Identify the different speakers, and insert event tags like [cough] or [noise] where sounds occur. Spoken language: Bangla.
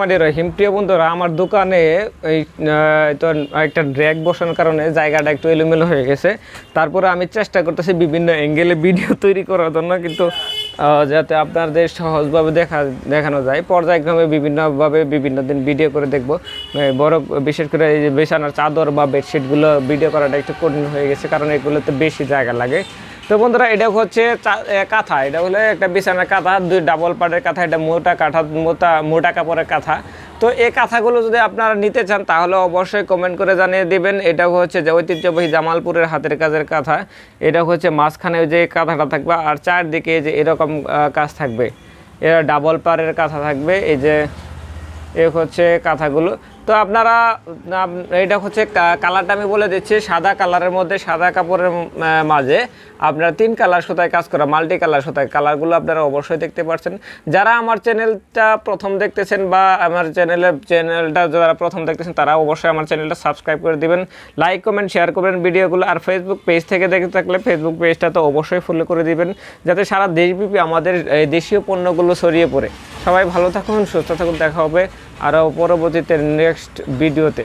Speaker 1: রহিম, প্রিয় বন্ধুরা, আমার দোকানে এই তো একটা ড্র্যাগ বসানোর কারণে জায়গাটা একটু এলোমেলো হয়ে গেছে। তারপরে আমি চেষ্টা করতেছি বিভিন্ন অ্যাঙ্গেলে ভিডিও [laughs] তৈরি করার জন্য, কিন্তু যাতে আপনাদের সহজভাবে দেখা, দেখানো যায়। পর্যায়ক্রমে বিভিন্নভাবে বিভিন্ন দিন ভিডিও করে দেখব। বড়, বিশেষ করে এই যে বিছানার চাদর বা বেডশিটগুলো ভিডিও করাটা একটু কঠিন হয়ে গেছে, কারণ এগুলোতে বেশি জায়গা লাগে। তো বন্ধুরা, এটা হচ্ছে কাঁথা। এটা হলো একটা বিছানার কাঁথা, দুই ডাবল পার্টের কাঁথা, এটা মোটা কাঁথা, মোটা মোটা কাপড়ের কাঁথা। তো এই কাঁথাগুলো যদি আপনারা নিতে চান, তাহলে অবশ্যই কমেন্ট করে জানিয়ে দিবেন। এটা হচ্ছে যে ঐতিহ্যবাহী জামালপুরের হাতের কাজের কাঁথা। এটা হচ্ছে মাঝখানে যে কাঁথাটা থাকবে, আর চারদিকে যে এরকম কাজ থাকবে। এরা ডাবল পারের কাঁথা থাকবে, এই যে এ হচ্ছে কাঁথাগুলো। তো আপনারা এটা হচ্ছে কালারটা আমি বলে দিচ্ছি, সাদা কালারের মধ্যে, সাদা কাপড়ের মাঝে আপনারা তিন কালার সুতায় কাজ করা মাল্টি কালার সুতায়। কালারগুলো আপনারা অবশ্যই দেখতে পাচ্ছেন যারা আমার চ্যানেলটা প্রথম দেখতেছেন বা আমার চ্যানেলের চ্যানেলটা যারা প্রথম দেখতেছেন, তারা অবশ্যই আমার চ্যানেলটা সাবস্ক্রাইব করে দিবেন। লাইক কমেন্ট শেয়ার করবেন ভিডিওগুলো। আর ফেসবুক পেজ থেকে দেখে থাকলে ফেসবুক পেজটা তো অবশ্যই ফলো করে দিবেন, যাতে সারা দেশব্যাপী আমাদের দেশীয় পণ্যগুলো ছড়িয়ে পড়ে। সবাই ভালো থাকুন সুস্থ থাকুন দেখা হবে আরও পরবর্তীতে নেক্সট ভিডিওতে।